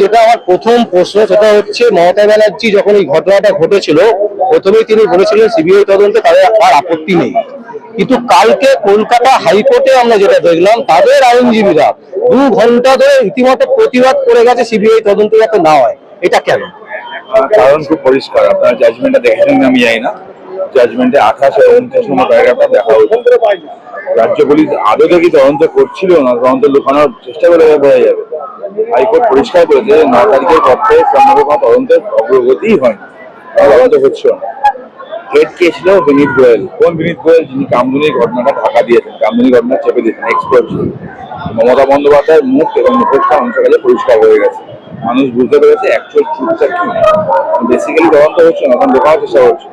যেটা আমার প্রথম প্রশ্ন, সেটা হচ্ছে মমতা ব্যানার্জি যখন এই ঘটনাটা ঘটেছিল, প্রথমেই তিনি বলেছিলেন সিবিআই তদন্তে তাদের আর আপত্তি নেই। কিন্তু কালকে কলকাতা হাইকোর্টে আমরা যেটা দেখলাম, তাদের আইনজীবীরা দু ঘণ্টা ধরে রীতিমতো প্রতিবাদ করে গেছে সিবিআই তদন্ত যাতে না হয়। এটা কেন? কারণ খুব পরিষ্কার, আপনারা জাজমেন্টটা দেখেন আমি যাই না। জাজমেন্টে আঠাশ আর উনত্রিশ নম্বর প্যারাগ্রাফটা দেখা উচিত রাজ্য পুলিশ আদৌ কি তদন্ত করছিল না, তদন্ত লুকানোর চেষ্টা করে বোঝা যাবে। হাইকোর্ট পরিষ্কার করেছে যে ন তারিখের পর থেকে সম্ভবত কোনো তদন্তের অগ্রগতিই হয়নি তদন্ত হচ্ছে হেড কে ছিল বিনীত গোয়েল। কোন বিনীত গোয়েল? যিনি কামদুনির ঘটনাটা ঢাকা দিয়েছেন। কামদুনি ঘটনা চেপে দিয়েছেন এক্সপার্ট ছিলেন। মমতা বন্দ্যোপাধ্যায়ের মুখ এবং মুখোশটা মানুষের কাছে পরিষ্কার হয়ে গেছে। মানুষ বুঝতে পেরেছে অ্যাকচুয়াল ট্রুথটা কি। বেসিক্যালি তদন্ত হচ্ছে না এখন দেখানোর চেষ্টা করছে।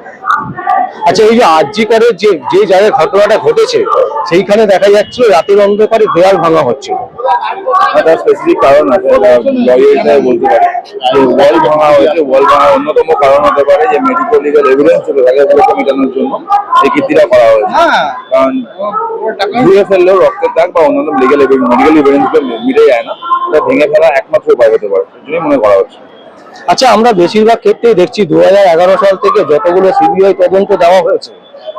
আচ্ছা এই যে আরজি করে যে যে জায়গায় ঘটনাটা ঘটেছে সেইখানে দেখা যাচ্ছিল রাতের অন্ধকারে দেয়াল ভাঙা স্পেসিফিক কারণ আছে লয়ার বলতে পারে। যে ওয়াল ভাঙা হয়েছে ওয়াল ভাঙার অন্যতম কারণ হতে পারে যে মেডিকেল লিগাল এভিডেন্স ছিল তাকে মেটানোর জন্য এই কীর্তিটা করা হয়েছে। কারণ ধুয়ে ফেললেও রক্তের দাগ বা অন্যান্য লিগাল মেডিকেল মিটে যায় না ভেঙে ফেলা একমাত্র উপায় হতে পারে সেজন্যই মনে করা হচ্ছে। আচ্ছা আমরা বেশিরভাগ ক্ষেত্রেই দেখছি দুই হাজার এগারো সাল থেকে যতগুলো সিবিআই তদন্ত দেওয়া হয়েছে,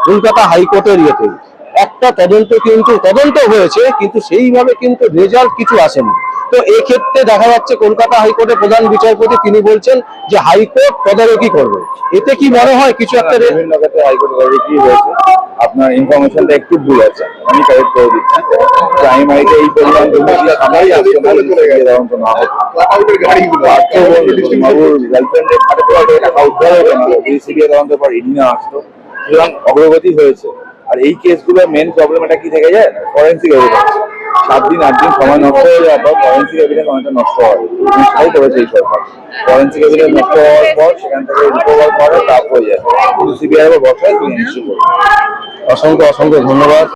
কলকাতা হাইকোর্টের ইয়েতে। একটা তদন্ত কিন্তু তদন্ত হয়েছে, কিন্তু সেইভাবে কিন্তু রেজাল্ট কিছু আসেনি। তো এক্ষেত্রে দেখা যাচ্ছে কলকাতা হাইকোর্টের প্রধান বিচারপতি তিনি বলছেন যে হাইকোর্ট তদারকি করবে। এতে কি মনে হয় কিছু একটা হাইকোর্টে কি হয়েছে। আপনার ইনফরমেশনটা একটু ভুল আছে। আমি কারেক্ট করে দিচ্ছি। ক্রাইম আইতে এই পরিমাণ আসছে গার্লফ্রেন্ডের খাটে না। এই পর আসতো সুতরাং অগ্রগতি হয়েছে। আর এই কেসগুলোর মেন প্রবলেম এটা কি থেকে যায়? ফরেন্সিক এভিডেন্স সাত দিন আট দিন সময় নষ্ট হয়ে যাওয়ার পর ফরেন্সিক এভিডেন্স অনেকটা নষ্ট হয় সেটাই করেছে এই সরকার। ফরেন্সিক এভিডেন্স নষ্ট হওয়ার পর সেখান থেকে রিকভার করা টাফ হয়ে যায় সিবিআই বা বর্ষায় অসংখ্য অসংখ্য ধন্যবাদ।